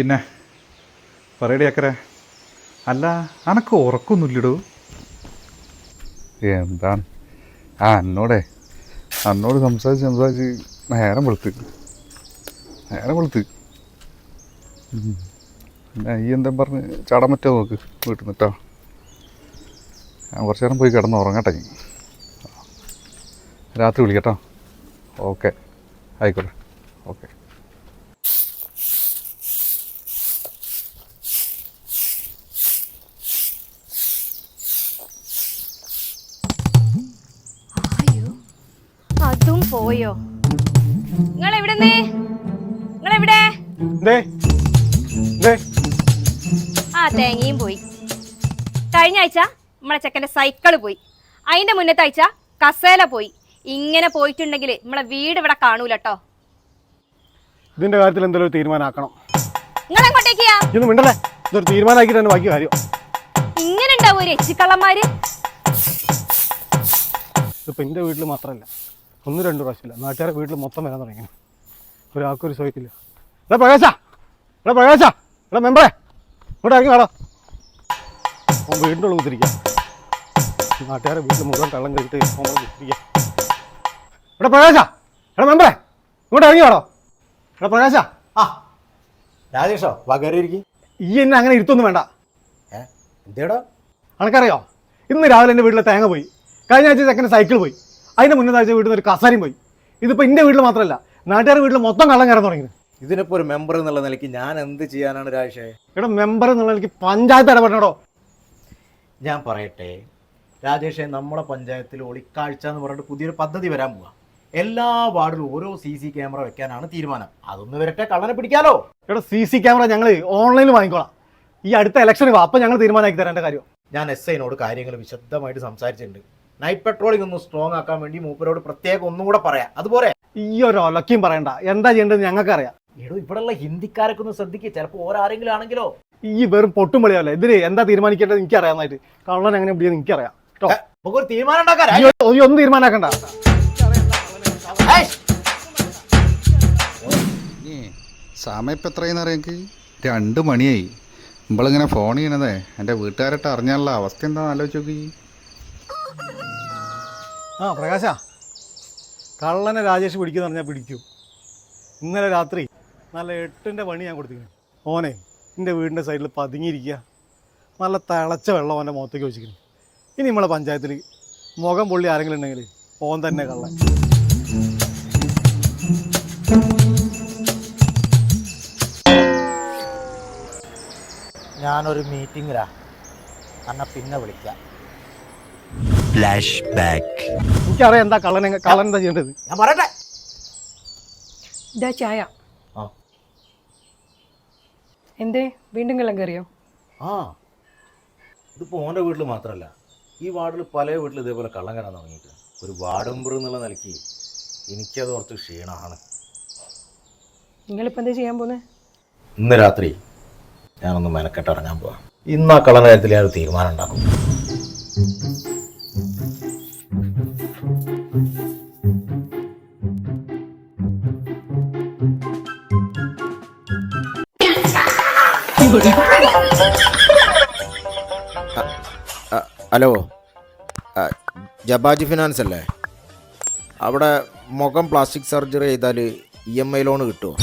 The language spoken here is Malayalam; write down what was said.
പിന്നെ പറയടി അക്കരെ. അല്ല അനക്ക് ഉറക്കൊന്നുമില്ലടോ. എന്താണ്? ആ എന്നോടെ അന്നോട് സംസാരിച്ച് സംസാരിച്ച് നേരം വെളുത്ത്. നേരം വെളുത്ത്. പിന്നെ ഈ എന്താ പറഞ്ഞ് ചാടാൻ നോക്ക് വീട്ടിൽ നിന്നിട്ടോ ഞാൻ കുറച്ച് നേരം പോയി കിടന്ന് ഉറങ്ങട്ടെ. രാത്രി വിളിക്കട്ടോ ഓക്കെ. ആയിക്കോട്ടെ. ഓക്കെ. അതും പോയോ? നിങ്ങൾ എവിടെന്നേ നിങ്ങൾ എവിടെ ആ തേങ്ങയും പോയി. കഴിഞ്ഞ ആഴ്ച നമ്മളെ ചെക്കന്റെ സൈക്കിൾ പോയി. അതിന്റെ മുന്നത്തെ ആഴ്ച കസേല പോയി. ഇങ്ങനെ പോയിട്ടുണ്ടെങ്കിൽ നമ്മളെ വീട് ഇവിടെ കാണൂലട്ടോ. ഇതിന്റെ കാര്യത്തിൽ എന്തെങ്കിലും തീരുമാനമാക്കണം നിങ്ങൾ എങ്ങോട്ടേക്കാ ഇതൊന്നും മിണ്ടല്ലേ? ഇതൊരു തീരുമാനമാക്കി തന്നെ ബാക്കി കാര്യം. ഇങ്ങനെ ഉണ്ടാവും ഒരു എച്ചിക്കള്ളന്മാര്? ഇതിപ്പോ എന്റെ വീട്ടിൽ മാത്രമല്ല ഒന്ന് രണ്ട് പ്രാവശ്യമില്ല. നാട്ടുകാരെ വീട്ടിൽ മൊത്തം വരാൻ തുടങ്ങി. ഒരാൾക്കൊരു സോയിക്കില്ല എടാ പ്രകാശ! എടാ പ്രകാശ! എടാ മെമ്പറേ! ഇവിടെ ഇറങ്ങി വേടാ. അവൻ വീടിന്റെ ഉള്ളിൽ കുത്തിരിക്കാം. നാട്ടുകാരെ വീട്ടിൽ മുഴുവൻ കള്ളം കഴിച്ചിട്ട് നമ്മൾ കുത്തിരിക്കാം. എടാ പ്രകാശ! എടാ മെമ്പറേ! ഇങ്ങോട്ട് ഇറങ്ങി വേടോ. എടാ പ്രകാശ! ആ. രാജേഷോ വാ കയറിയിരിക്കും ഈ എന്നെ അങ്ങനെ ഇരുത്തൊന്നും വേണ്ട. ഏ? എന്തേടാ? അനക്കറിയോ? ഇന്ന് രാവിലെ എന്റെ വീട്ടിലെ തേങ്ങ പോയി. കഴിഞ്ഞ ആഴ്ച ചെക്കന്റെ സൈക്കിൾ പോയി. അതിന്റെ മുന്നേ ആഴ്ച വീട്ടിൽ നിന്ന് ഒരു കസാരയും പോയി. ഇതിപ്പോൾ എന്റെ വീട്ടിൽ മാത്രമല്ല നാട്ടുകാരുടെ വീട്ടിൽ മൊത്തം കള്ളം കയറാൻ തുടങ്ങി ഇതിനിപ്പോ ഒരു മെമ്പർ എന്നുള്ള നിലയ്ക്ക് ഞാൻ എന്ത് ചെയ്യാനാണ് രാജേഷേ? എടാ മെമ്പർ എന്നുള്ള നിലയ്ക്ക് പഞ്ചായത്ത് ഇടപെടണോ ഞാൻ പറയട്ടെ രാജേഷേ നമ്മുടെ പഞ്ചായത്തിൽ ഒളിക്കാഴ്ച എന്ന് പറഞ്ഞിട്ട് പുതിയൊരു പദ്ധതി വരാൻ പോവാ. എല്ലാ വാർഡിലും ഓരോ സി സി ക്യാമറ വെക്കാനാണ് തീരുമാനം. അതൊന്ന് വരട്ടെ കള്ളനെ പിടിക്കാലോ. എടാ സി സി ക്യാമറ ഞങ്ങൾ ഓൺലൈനിൽ വാങ്ങിക്കോളാം. ഈ അടുത്ത ഇലക്ഷൻ അപ്പൊ അപ്പം ഞങ്ങൾ തീരുമാനമാക്കി തരേണ്ട കാര്യം. ഞാൻ എസ് ഐനോട് കാര്യങ്ങൾ വിശദമായിട്ട് സംസാരിച്ചിട്ടുണ്ട്. നൈറ്റ് പെട്രോളിംഗ് ഒന്ന് സ്ട്രോങ് ആക്കാൻ വേണ്ടി മൂപ്പരോട് പ്രത്യേകം ഒന്നും കൂടെ പറയാം. അതുപോലെ ഈ ഒരു ലക്കിയും പറയണ്ട. എന്താ ചെയ്യേണ്ടത് ഞങ്ങൾക്കറിയാം. എടോ ഇവിടെയുള്ള ഹിന്ദിക്കാരൊക്കെ ഒന്ന് ശ്രദ്ധിക്കുക ചിലപ്പോൾ ഓരാരെങ്കിലും ആണെങ്കിലോ? ഈ വെറും പൊട്ടും വെളിയല്ലേ ഇതിന് എന്താ തീരുമാനിക്കേണ്ടത് എനിക്ക് അറിയാമായിട്ട് കള്ളൻ എങ്ങനെ പിടിയെന്ന് എനിക്കറിയാം. കേട്ടോ തീരുമാനം ഈ രാജേഷ്. ഒരു- ഈ ഒന്നും തീരുമാനാക്കണ്ട! സമയം ഇപ്പം എത്രയെന്ന് അറിയാമെങ്കിൽ രണ്ട് മണിയായി. ഇമ്പളിങ്ങനെ ഫോൺ ചെയ്യണതേ എന്റെ വീട്ടുകാരായിട്ട് അറിഞ്ഞാലുള്ള അവസ്ഥ എന്താണെന്ന് ആലോചിച്ച് നോക്കി. ആ പ്രകാശ. കള്ളനെ രാജേഷ് പിടിക്കുന്ന പറഞ്ഞാൽ പിടിക്കൂ. ഇന്നലെ രാത്രി നല്ല എട്ടിന്റെ പണി ഞാൻ കൊടുത്തിരിക്കുന്നു ഓനെ എന്റെ വീടിന്റെ സൈഡിൽ പതുങ്ങിയിരിക്കുക. നല്ല തിളച്ച വെള്ളം ഓന്റെ മുഖത്തേക്ക് വെച്ചിരിക്കുന്നു ഇനി നമ്മളെ പഞ്ചായത്തിൽ മുഖം പൊള്ളി ആരെങ്കിലും ഉണ്ടെങ്കിൽ ഓൻ തന്നെ കള്ളൻ. ഞാനൊരു മീറ്റിംഗിലാ അന്ന പിന്നെ വിളിക്കാം. ഫ്ലാഷ്ബാക്ക് എനിക്കറിയാം എന്താ കള്ളൻ കള്ളൻ എന്താ ചെയ്യേണ്ടത്. ഞാൻ പറയട്ടെ. ഇതാ ചായ. ആ. എന്തേ? വീണ്ടും കള്ളം കയറിയോ? ആ. ഇതിപ്പോൾ ഓന്റെ വീട്ടിൽ മാത്രമല്ല ഈ വാർഡിൽ പല വീട്ടിൽ ഇതേപോലെ കള്ളം കയറാൻ തുടങ്ങിയിട്ട് ഒരു വാർഡ് മെമ്പർ എന്നുള്ള നിലയ്ക്ക് എനിക്കത് കുറച്ച് ക്ഷീണമാണ്. നിങ്ങളിപ്പോൾ എന്താ ചെയ്യാൻ പോന്നേ? ഇന്ന് രാത്രി ഞാനൊന്ന് മെനക്കെട്ട് ഇറങ്ങാൻ പോവാം. ഇന്ന് ആ കള്ളന്റെ കാര്യത്തിൽ ഞാനൊരു തീരുമാനം ഉണ്ടാക്കും. ഹലോ. ജബാജി ഫിനാൻസ് അല്ലേ അവിടെ മുഖം പ്ലാസ്റ്റിക് സർജറി ചെയ്താൽ ഇ എം ഐ ലോൺ കിട്ടുമോ